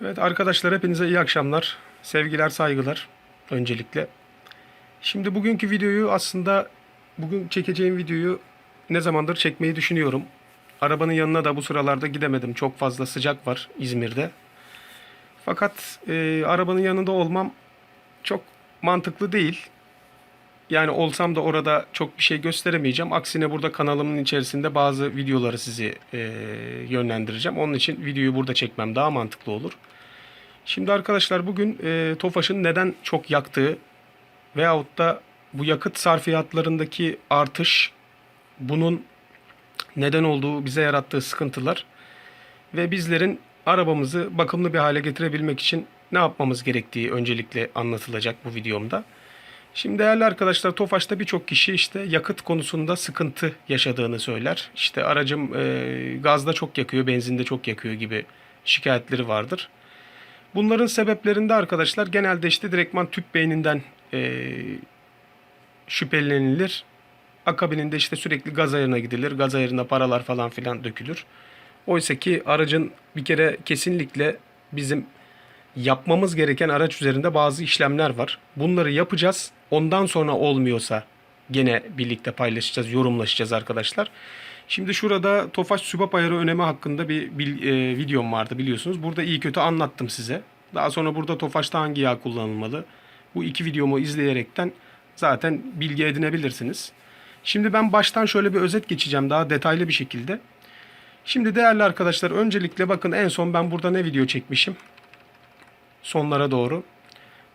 Evet arkadaşlar hepinize iyi akşamlar. Sevgiler, saygılar öncelikle. Şimdi bugünkü videoyu aslında bugün çekeceğim videoyu ne zamandır çekmeyi düşünüyorum. Arabanın yanına da bu sıralarda gidemedim. Çok fazla sıcak var İzmir'de. Fakat e, arabanın yanında olmam çok mantıklı değil. Yani olsam da orada çok bir şey gösteremeyeceğim. Aksine burada kanalımın içerisinde bazı videoları sizi e, yönlendireceğim. Onun için videoyu burada çekmem daha mantıklı olur. Şimdi arkadaşlar bugün e, Tofaş'ın neden çok yaktığı veyahut da bu yakıt sarfiyatlarındaki artış bunun neden olduğu bize yarattığı sıkıntılar ve bizlerin arabamızı bakımlı bir hale getirebilmek için ne yapmamız gerektiği öncelikle anlatılacak bu videomda. Şimdi değerli arkadaşlar Tofaş'ta birçok kişi işte yakıt konusunda sıkıntı yaşadığını söyler. İşte aracım e, gazda çok yakıyor, benzinde çok yakıyor gibi şikayetleri vardır. Bunların sebeplerinde arkadaşlar genelde işte direktman tüp beyninden e, şüphelenilir. Akabininde işte sürekli gaz ayarına gidilir. Gaz ayarına paralar falan filan dökülür. Oysa ki aracın bir kere kesinlikle bizim yapmamız gereken araç üzerinde bazı işlemler var. Bunları yapacağız. Ondan sonra olmuyorsa gene birlikte paylaşacağız, yorumlaşacağız arkadaşlar. Şimdi şurada Tofaş sübap ayarı önemi hakkında bir, bir e, videom vardı biliyorsunuz. Burada iyi kötü anlattım size. Daha sonra burada Tofaş'ta hangi yağ kullanılmalı? Bu iki videomu izleyerekten zaten bilgi edinebilirsiniz. Şimdi ben baştan şöyle bir özet geçeceğim daha detaylı bir şekilde. Şimdi değerli arkadaşlar öncelikle bakın en son ben burada ne video çekmişim? Sonlara doğru.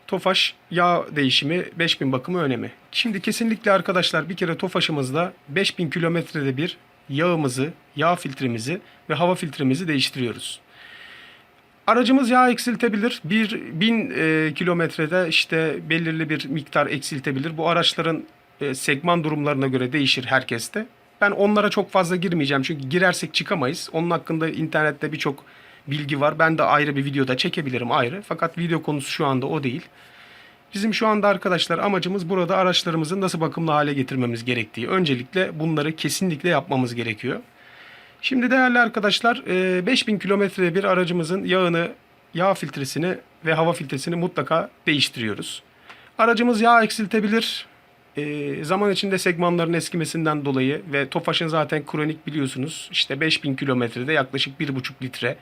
Tofaş yağ değişimi 5000 bakımı önemi. Şimdi kesinlikle arkadaşlar bir kere Tofaş'ımızda 5000 kilometrede bir yağımızı, yağ filtremizi ve hava filtremizi değiştiriyoruz. Aracımız yağ eksiltebilir. 1000 e, kilometrede işte belirli bir miktar eksiltebilir. Bu araçların e, segman durumlarına göre değişir herkeste. Ben onlara çok fazla girmeyeceğim çünkü girersek çıkamayız. Onun hakkında internette birçok bilgi var. Ben de ayrı bir videoda çekebilirim ayrı. Fakat video konusu şu anda o değil. Bizim şu anda arkadaşlar amacımız burada araçlarımızı nasıl bakımlı hale getirmemiz gerektiği. Öncelikle bunları kesinlikle yapmamız gerekiyor. Şimdi değerli arkadaşlar e, 5000 kilometrede bir aracımızın yağını, yağ filtresini ve hava filtresini mutlaka değiştiriyoruz. Aracımız yağ eksiltebilir. E, zaman içinde segmanların eskimesinden dolayı ve Tofaş'ın zaten kronik biliyorsunuz. İşte 5000 kilometrede yaklaşık 1,5 litre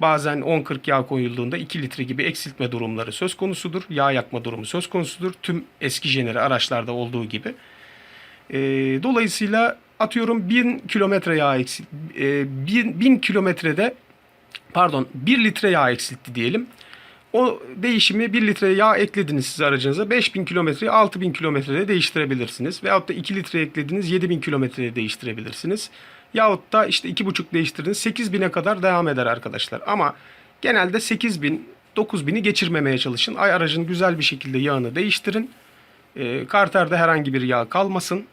Bazen 10-40 yağ koyulduğunda 2 litre gibi eksiltme durumları söz konusudur. Yağ yakma durumu söz konusudur. Tüm eski jeneri araçlarda olduğu gibi. E, dolayısıyla atıyorum 1000 kilometre yağ eksil, e, 1000, 1000 kilometrede pardon 1 litre yağ eksiltti diyelim. O değişimi 1 litre yağ eklediniz siz aracınıza. 5000 kilometreyi 6000 kilometrede değiştirebilirsiniz. Veyahut da 2 litre eklediniz 7000 kilometrede değiştirebilirsiniz. Yahut da işte 2,5 değiştirdiniz 8000'e kadar devam eder arkadaşlar. Ama genelde 8000 9000'i geçirmemeye çalışın. Ay aracın güzel bir şekilde yağını değiştirin. E, karterde herhangi bir yağ kalmasın.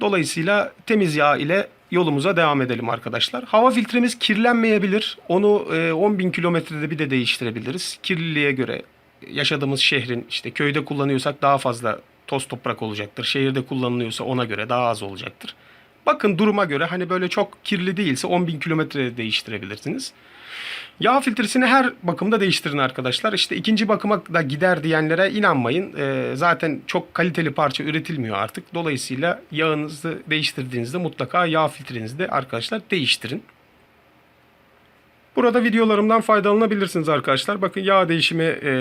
Dolayısıyla temiz yağ ile yolumuza devam edelim arkadaşlar. Hava filtremiz kirlenmeyebilir. Onu e, 10.000 kilometrede bir de değiştirebiliriz. Kirliliğe göre yaşadığımız şehrin işte köyde kullanıyorsak daha fazla toz toprak olacaktır. Şehirde kullanılıyorsa ona göre daha az olacaktır. Bakın duruma göre hani böyle çok kirli değilse 10.000 kilometrede değiştirebilirsiniz. Yağ filtresini her bakımda değiştirin arkadaşlar. İşte ikinci bakıma da gider diyenlere inanmayın. Ee, zaten çok kaliteli parça üretilmiyor artık. Dolayısıyla yağınızı değiştirdiğinizde mutlaka yağ filtrenizi de arkadaşlar değiştirin. Burada videolarımdan faydalanabilirsiniz arkadaşlar. Bakın yağ değişimi e,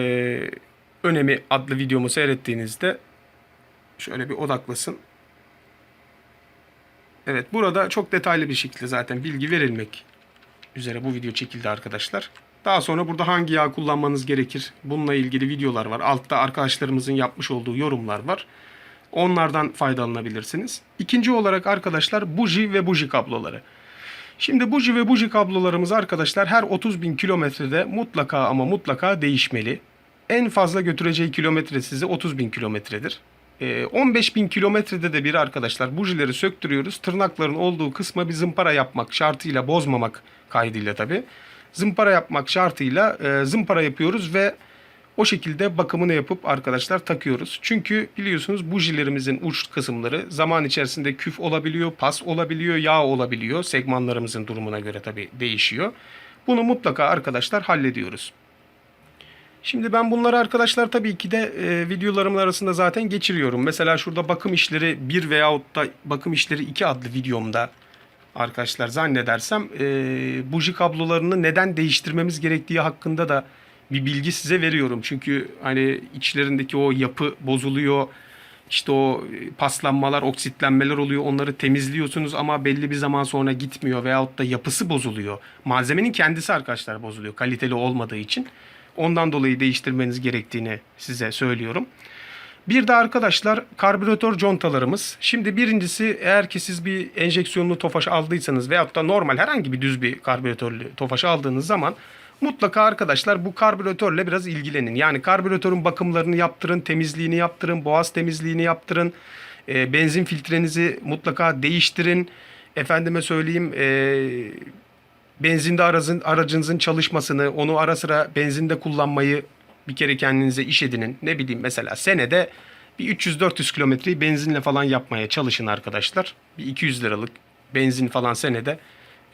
önemi adlı videomu seyrettiğinizde şöyle bir odaklasın. Evet burada çok detaylı bir şekilde zaten bilgi verilmek üzere bu video çekildi arkadaşlar. Daha sonra burada hangi yağ kullanmanız gerekir bununla ilgili videolar var. Altta arkadaşlarımızın yapmış olduğu yorumlar var. Onlardan faydalanabilirsiniz. İkinci olarak arkadaşlar buji ve buji kabloları. Şimdi buji ve buji kablolarımız arkadaşlar her 30 bin kilometrede mutlaka ama mutlaka değişmeli. En fazla götüreceği kilometre size 30 bin kilometredir. 15 ee, bin kilometrede de bir arkadaşlar bujileri söktürüyoruz. Tırnakların olduğu kısma bir zımpara yapmak şartıyla bozmamak kaydıyla tabi. Zımpara yapmak şartıyla e, zımpara yapıyoruz ve o şekilde bakımını yapıp arkadaşlar takıyoruz. Çünkü biliyorsunuz bujilerimizin uç kısımları zaman içerisinde küf olabiliyor, pas olabiliyor, yağ olabiliyor. Segmanlarımızın durumuna göre tabi değişiyor. Bunu mutlaka arkadaşlar hallediyoruz. Şimdi ben bunları arkadaşlar tabii ki de e, videolarımın arasında zaten geçiriyorum. Mesela şurada bakım işleri 1 veyahut da bakım işleri 2 adlı videomda arkadaşlar zannedersem e, buji kablolarını neden değiştirmemiz gerektiği hakkında da bir bilgi size veriyorum. Çünkü hani içlerindeki o yapı bozuluyor. İşte o e, paslanmalar, oksitlenmeler oluyor. Onları temizliyorsunuz ama belli bir zaman sonra gitmiyor veyahut da yapısı bozuluyor. Malzemenin kendisi arkadaşlar bozuluyor kaliteli olmadığı için. Ondan dolayı değiştirmeniz gerektiğini size söylüyorum. Bir de arkadaşlar karbüratör contalarımız. Şimdi birincisi eğer ki siz bir enjeksiyonlu tofaş aldıysanız veyahut da normal herhangi bir düz bir karbüratörlü tofaş aldığınız zaman mutlaka arkadaşlar bu karbüratörle biraz ilgilenin. Yani karbüratörün bakımlarını yaptırın, temizliğini yaptırın, boğaz temizliğini yaptırın. E, benzin filtrenizi mutlaka değiştirin. Efendime söyleyeyim e, benzinde aracın, aracınızın çalışmasını, onu ara sıra benzinde kullanmayı bir kere kendinize iş edinin. Ne bileyim mesela senede bir 300-400 kilometreyi benzinle falan yapmaya çalışın arkadaşlar. Bir 200 liralık benzin falan senede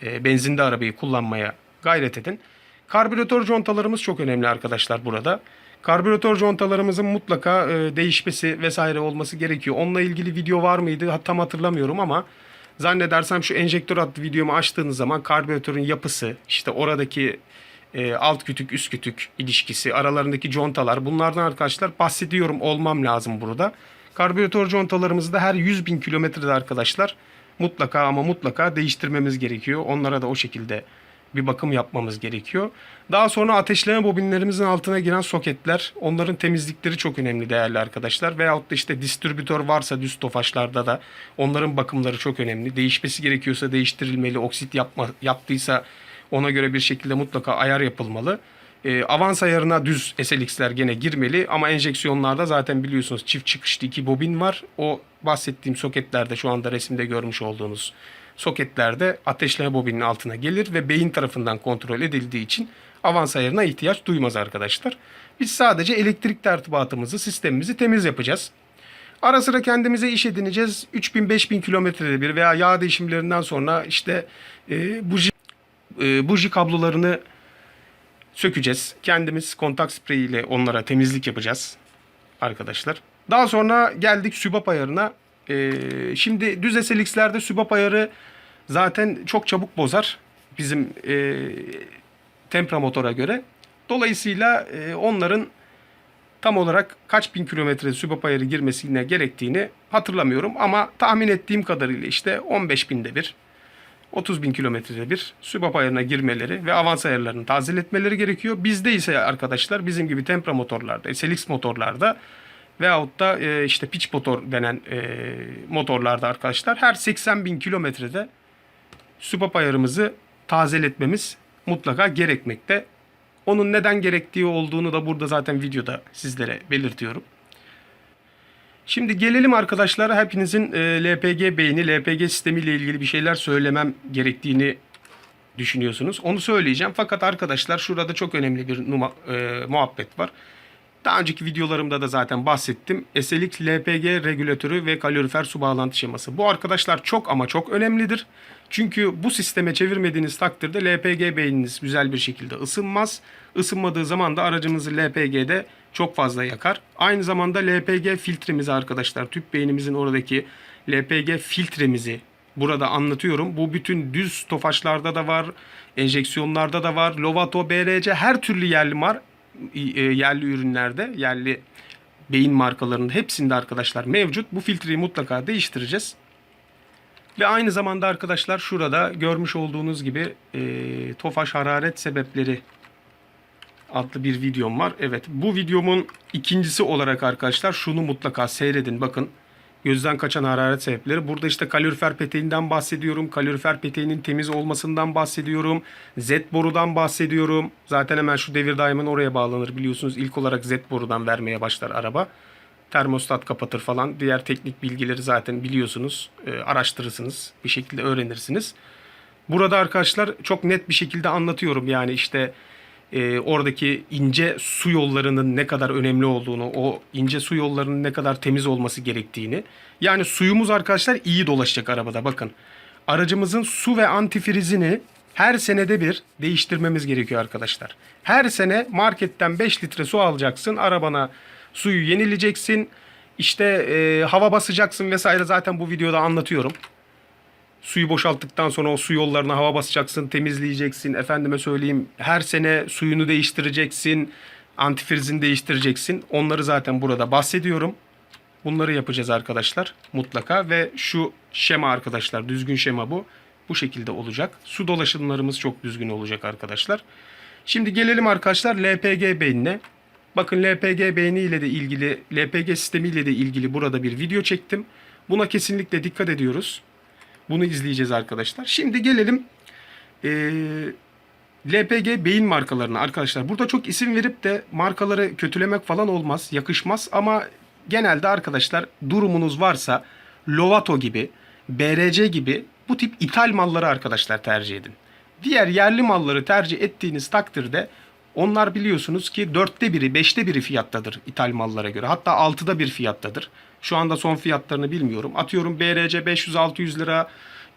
e, benzinde arabayı kullanmaya gayret edin. Karbüratör contalarımız çok önemli arkadaşlar burada. Karbüratör contalarımızın mutlaka e, değişmesi vesaire olması gerekiyor. Onunla ilgili video var mıydı tam hatırlamıyorum ama zannedersem şu enjektör adlı videomu açtığınız zaman karbüratörün yapısı, işte oradaki e, alt kütük üst kütük ilişkisi, aralarındaki contalar bunlardan arkadaşlar bahsediyorum olmam lazım burada. Karbüratör contalarımızı da her 100 bin kilometrede arkadaşlar mutlaka ama mutlaka değiştirmemiz gerekiyor. Onlara da o şekilde bir bakım yapmamız gerekiyor. Daha sonra ateşleme bobinlerimizin altına giren soketler, onların temizlikleri çok önemli değerli arkadaşlar. Veyahut da işte distribütör varsa düz tofaşlarda da onların bakımları çok önemli. Değişmesi gerekiyorsa değiştirilmeli, oksit yapma, yaptıysa ona göre bir şekilde mutlaka ayar yapılmalı. E, avans ayarına düz SLX'ler gene girmeli ama enjeksiyonlarda zaten biliyorsunuz çift çıkışlı iki bobin var. O bahsettiğim soketlerde şu anda resimde görmüş olduğunuz soketlerde ateşleme bobinin altına gelir ve beyin tarafından kontrol edildiği için avans ayarına ihtiyaç duymaz arkadaşlar. Biz sadece elektrik tertibatımızı, sistemimizi temiz yapacağız. Ara sıra kendimize iş edineceğiz. 3000-5000 kilometrede bir veya yağ değişimlerinden sonra işte e, buji, e, buji kablolarını sökeceğiz. Kendimiz kontak spreyi ile onlara temizlik yapacağız arkadaşlar. Daha sonra geldik sübap ayarına. Ee, şimdi düz SLX'lerde sübap ayarı zaten çok çabuk bozar bizim e, Tempra motora göre. Dolayısıyla e, onların tam olarak kaç bin kilometre sübap ayarı girmesine gerektiğini hatırlamıyorum. Ama tahmin ettiğim kadarıyla işte 15 binde bir 30 bin kilometrede bir sübap ayarına girmeleri ve avans ayarlarını tazeletmeleri gerekiyor. Bizde ise arkadaşlar bizim gibi Tempra motorlarda, SLX motorlarda veyahut da e, işte pitch motor denen e, motorlarda arkadaşlar her 80 bin kilometrede sübap ayarımızı tazeletmemiz mutlaka gerekmekte. Onun neden gerektiği olduğunu da burada zaten videoda sizlere belirtiyorum. Şimdi gelelim arkadaşlar hepinizin e, LPG beyni, LPG sistemiyle ilgili bir şeyler söylemem gerektiğini düşünüyorsunuz. Onu söyleyeceğim. Fakat arkadaşlar şurada çok önemli bir numa, e, muhabbet var. Daha önceki videolarımda da zaten bahsettim. SLX LPG regülatörü ve kalorifer su bağlantı şeması. Bu arkadaşlar çok ama çok önemlidir. Çünkü bu sisteme çevirmediğiniz takdirde LPG beyniniz güzel bir şekilde ısınmaz. Isınmadığı zaman da aracınızı LPG'de çok fazla yakar. Aynı zamanda LPG filtremizi arkadaşlar tüp beynimizin oradaki LPG filtremizi burada anlatıyorum. Bu bütün düz tofaşlarda da var, enjeksiyonlarda da var. Lovato, BRC her türlü yerli var e, yerli ürünlerde, yerli beyin markalarının hepsinde arkadaşlar mevcut. Bu filtreyi mutlaka değiştireceğiz. Ve aynı zamanda arkadaşlar şurada görmüş olduğunuz gibi e, Tofaş hararet sebepleri adlı bir videom var. Evet bu videomun ikincisi olarak arkadaşlar şunu mutlaka seyredin. Bakın gözden kaçan hararet sebepleri. Burada işte kalorifer peteğinden bahsediyorum. Kalorifer peteğinin temiz olmasından bahsediyorum. Z borudan bahsediyorum. Zaten hemen şu devir daiminin oraya bağlanır biliyorsunuz. İlk olarak Z borudan vermeye başlar araba. Termostat kapatır falan. Diğer teknik bilgileri zaten biliyorsunuz. E, araştırırsınız. Bir şekilde öğrenirsiniz. Burada arkadaşlar çok net bir şekilde anlatıyorum. Yani işte e, oradaki ince su yollarının ne kadar önemli olduğunu, o ince su yollarının ne kadar temiz olması gerektiğini. Yani suyumuz arkadaşlar iyi dolaşacak arabada bakın. Aracımızın su ve antifrizini her senede bir değiştirmemiz gerekiyor arkadaşlar. Her sene marketten 5 litre su alacaksın. Arabana suyu yenileyeceksin. İşte e, hava basacaksın vesaire zaten bu videoda anlatıyorum. Suyu boşalttıktan sonra o su yollarına hava basacaksın, temizleyeceksin. Efendime söyleyeyim her sene suyunu değiştireceksin. Antifrizini değiştireceksin. Onları zaten burada bahsediyorum. Bunları yapacağız arkadaşlar mutlaka ve şu şema arkadaşlar düzgün şema bu. Bu şekilde olacak. Su dolaşımlarımız çok düzgün olacak arkadaşlar. Şimdi gelelim arkadaşlar LPG beynine. Bakın LPG beyni ile de ilgili, LPG sistemi ile de ilgili burada bir video çektim. Buna kesinlikle dikkat ediyoruz. Bunu izleyeceğiz arkadaşlar. Şimdi gelelim eee, LPG beyin markalarına arkadaşlar. Burada çok isim verip de markaları kötülemek falan olmaz, yakışmaz ama genelde arkadaşlar durumunuz varsa Lovato gibi, BRC gibi bu tip ithal malları arkadaşlar tercih edin. Diğer yerli malları tercih ettiğiniz takdirde onlar biliyorsunuz ki dörtte biri, beşte biri fiyattadır ithal mallara göre. Hatta altıda bir fiyattadır. Şu anda son fiyatlarını bilmiyorum. Atıyorum BRC 500-600 lira,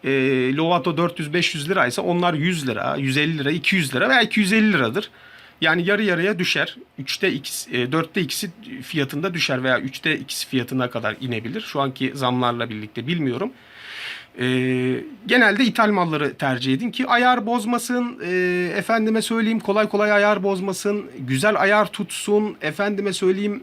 e, Lovato 400-500 liraysa onlar 100 lira, 150 lira, 200 lira veya 250 liradır. Yani yarı yarıya düşer. 3'te 2'si, e, 4'te 2'si fiyatında düşer veya 3'te 2'si fiyatına kadar inebilir. Şu anki zamlarla birlikte bilmiyorum. E, genelde ithal malları tercih edin ki ayar bozmasın, e, efendime söyleyeyim kolay kolay ayar bozmasın, güzel ayar tutsun, efendime söyleyeyim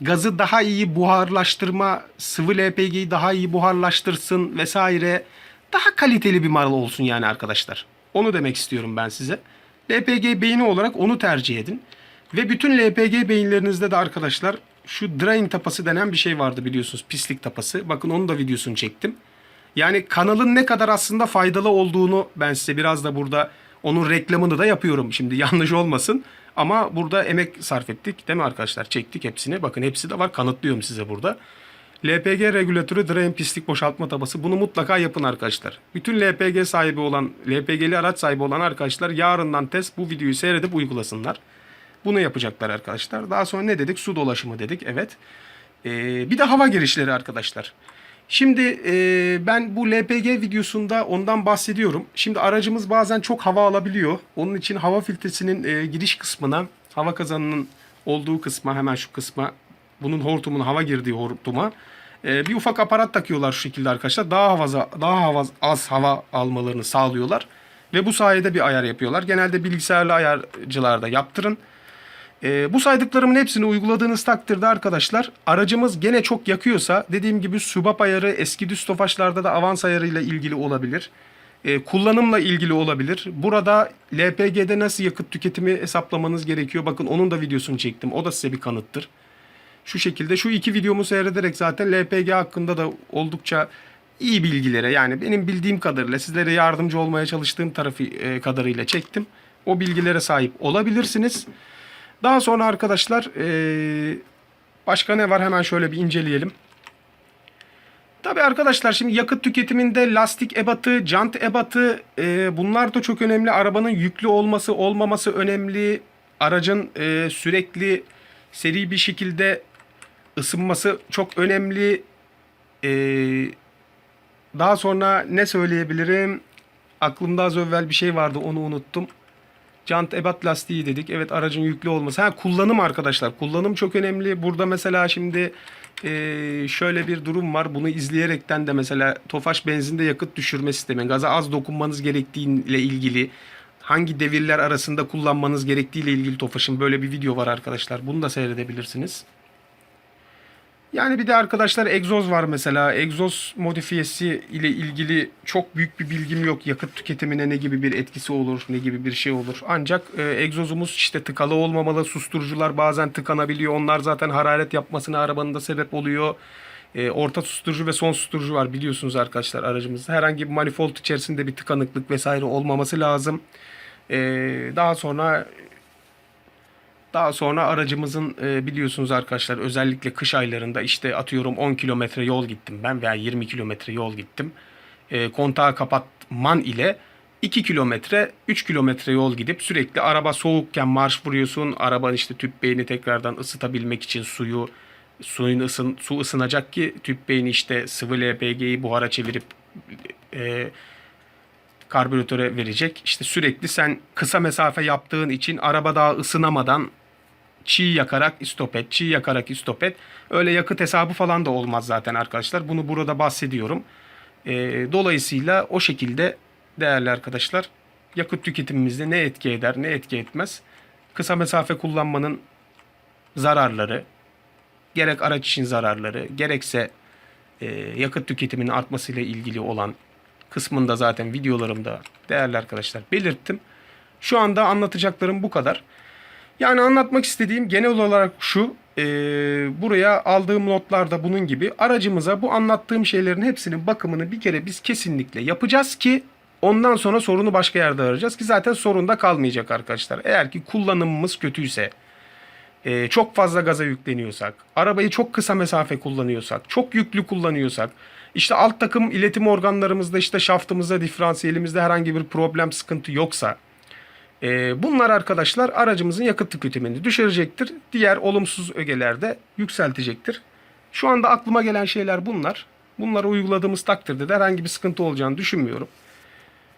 gazı daha iyi buharlaştırma, sıvı LPG'yi daha iyi buharlaştırsın vesaire. Daha kaliteli bir mal olsun yani arkadaşlar. Onu demek istiyorum ben size. LPG beyni olarak onu tercih edin. Ve bütün LPG beyinlerinizde de arkadaşlar şu drain tapası denen bir şey vardı biliyorsunuz. Pislik tapası. Bakın onun da videosunu çektim. Yani kanalın ne kadar aslında faydalı olduğunu ben size biraz da burada onun reklamını da yapıyorum. Şimdi yanlış olmasın. Ama burada emek sarf ettik değil mi arkadaşlar? Çektik hepsini. Bakın hepsi de var. Kanıtlıyorum size burada. LPG regülatörü drain pislik boşaltma tabası. Bunu mutlaka yapın arkadaşlar. Bütün LPG sahibi olan, LPG'li araç sahibi olan arkadaşlar yarından test bu videoyu seyredip uygulasınlar. Bunu yapacaklar arkadaşlar. Daha sonra ne dedik? Su dolaşımı dedik. Evet. Ee, bir de hava girişleri arkadaşlar. Şimdi e, ben bu LPG videosunda ondan bahsediyorum. Şimdi aracımız bazen çok hava alabiliyor. Onun için hava filtresinin e, giriş kısmına, hava kazanının olduğu kısma, hemen şu kısma, bunun hortumun hava girdiği hortuma e, bir ufak aparat takıyorlar şu şekilde arkadaşlar. Daha hava, daha hava, az hava almalarını sağlıyorlar. Ve bu sayede bir ayar yapıyorlar. Genelde bilgisayarlı ayarcılarda yaptırın. Ee, bu saydıklarımın hepsini uyguladığınız takdirde arkadaşlar aracımız gene çok yakıyorsa dediğim gibi subap ayarı eski düz tofaşlarda da avans ayarıyla ilgili olabilir. Ee, kullanımla ilgili olabilir. Burada LPG'de nasıl yakıt tüketimi hesaplamanız gerekiyor. Bakın onun da videosunu çektim. O da size bir kanıttır. Şu şekilde şu iki videomu seyrederek zaten LPG hakkında da oldukça iyi bilgilere yani benim bildiğim kadarıyla sizlere yardımcı olmaya çalıştığım tarafı e, kadarıyla çektim. O bilgilere sahip olabilirsiniz. Daha sonra arkadaşlar eee, başka ne var hemen şöyle bir inceleyelim. Tabi arkadaşlar şimdi yakıt tüketiminde lastik ebatı, jant ebatı eee, bunlar da çok önemli. Arabanın yüklü olması olmaması önemli. Aracın eee, sürekli seri bir şekilde ısınması çok önemli. Eee, daha sonra ne söyleyebilirim? Aklımda az evvel bir şey vardı onu unuttum. Jant ebat lastiği dedik. Evet aracın yüklü olması. Ha kullanım arkadaşlar. Kullanım çok önemli. Burada mesela şimdi eee, şöyle bir durum var. Bunu izleyerekten de mesela Tofaş benzinde yakıt düşürme sistemi. Gaza az dokunmanız gerektiğiyle ilgili hangi devirler arasında kullanmanız gerektiğiyle ilgili Tofaş'ın böyle bir video var arkadaşlar. Bunu da seyredebilirsiniz. Yani bir de arkadaşlar egzoz var mesela. Egzoz modifiyesi ile ilgili çok büyük bir bilgim yok. Yakıt tüketimine ne gibi bir etkisi olur, ne gibi bir şey olur. Ancak e, egzozumuz işte tıkalı olmamalı. Susturucular bazen tıkanabiliyor. Onlar zaten hararet yapmasına arabanın da sebep oluyor. E, orta susturucu ve son susturucu var biliyorsunuz arkadaşlar aracımızda. Herhangi bir manifold içerisinde bir tıkanıklık vesaire olmaması lazım. E, daha sonra daha sonra aracımızın e, biliyorsunuz arkadaşlar özellikle kış aylarında işte atıyorum 10 kilometre yol gittim ben veya 20 kilometre yol gittim. E, kontağı kapatman ile 2 kilometre 3 kilometre yol gidip sürekli araba soğukken marş vuruyorsun. Arabanın işte tüp beyni tekrardan ısıtabilmek için suyu suyun ısın, su ısınacak ki tüp beyni işte sıvı LPG'yi buhara çevirip e, karbüratöre verecek. İşte sürekli sen kısa mesafe yaptığın için araba daha ısınamadan çiğ yakarak istop et, çiğ yakarak istop et. Öyle yakıt hesabı falan da olmaz zaten arkadaşlar. Bunu burada bahsediyorum. Ee, dolayısıyla o şekilde değerli arkadaşlar yakıt tüketimimizde ne etki eder ne etki etmez. Kısa mesafe kullanmanın zararları, gerek araç için zararları, gerekse e, yakıt tüketiminin artmasıyla ilgili olan kısmında zaten videolarımda değerli arkadaşlar belirttim. Şu anda anlatacaklarım bu kadar. Yani anlatmak istediğim genel olarak şu. e, buraya aldığım notlarda bunun gibi aracımıza bu anlattığım şeylerin hepsinin bakımını bir kere biz kesinlikle yapacağız ki ondan sonra sorunu başka yerde arayacağız ki zaten sorunda kalmayacak arkadaşlar. Eğer ki kullanımımız kötüyse, e, çok fazla gaza yükleniyorsak, arabayı çok kısa mesafe kullanıyorsak, çok yüklü kullanıyorsak, işte alt takım iletim organlarımızda işte şaftımızda, diferansiyelimizde herhangi bir problem, sıkıntı yoksa bunlar arkadaşlar aracımızın yakıt tüketimini düşürecektir. Diğer olumsuz ögelerde yükseltecektir. Şu anda aklıma gelen şeyler bunlar. Bunları uyguladığımız takdirde de herhangi bir sıkıntı olacağını düşünmüyorum.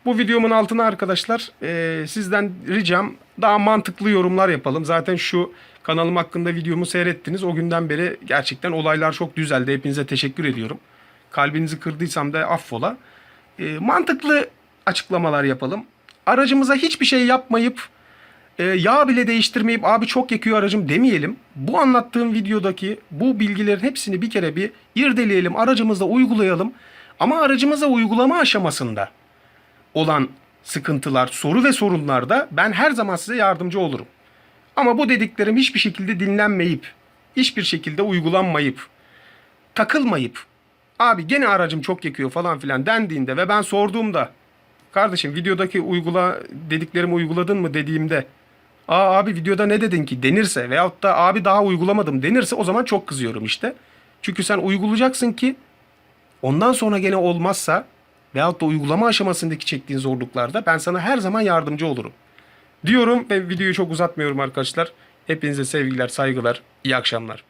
Bu videomun altına arkadaşlar e, sizden ricam daha mantıklı yorumlar yapalım. Zaten şu kanalım hakkında videomu seyrettiniz. O günden beri gerçekten olaylar çok düzeldi. Hepinize teşekkür ediyorum. Kalbinizi kırdıysam da affola. E, mantıklı açıklamalar yapalım. Aracımıza hiçbir şey yapmayıp e, yağ bile değiştirmeyip abi çok yakıyor aracım demeyelim. Bu anlattığım videodaki bu bilgilerin hepsini bir kere bir irdeleyelim. Aracımızda uygulayalım. Ama aracımıza uygulama aşamasında olan sıkıntılar, soru ve sorunlarda ben her zaman size yardımcı olurum. Ama bu dediklerim hiçbir şekilde dinlenmeyip, hiçbir şekilde uygulanmayıp, takılmayıp, abi gene aracım çok yakıyor falan filan dendiğinde ve ben sorduğumda, kardeşim videodaki uygula dediklerimi uyguladın mı dediğimde, aa abi videoda ne dedin ki denirse veyahut da abi daha uygulamadım denirse o zaman çok kızıyorum işte. Çünkü sen uygulayacaksın ki ondan sonra gene olmazsa veyahut da uygulama aşamasındaki çektiğin zorluklarda ben sana her zaman yardımcı olurum. Diyorum ve videoyu çok uzatmıyorum arkadaşlar. Hepinize sevgiler, saygılar, iyi akşamlar.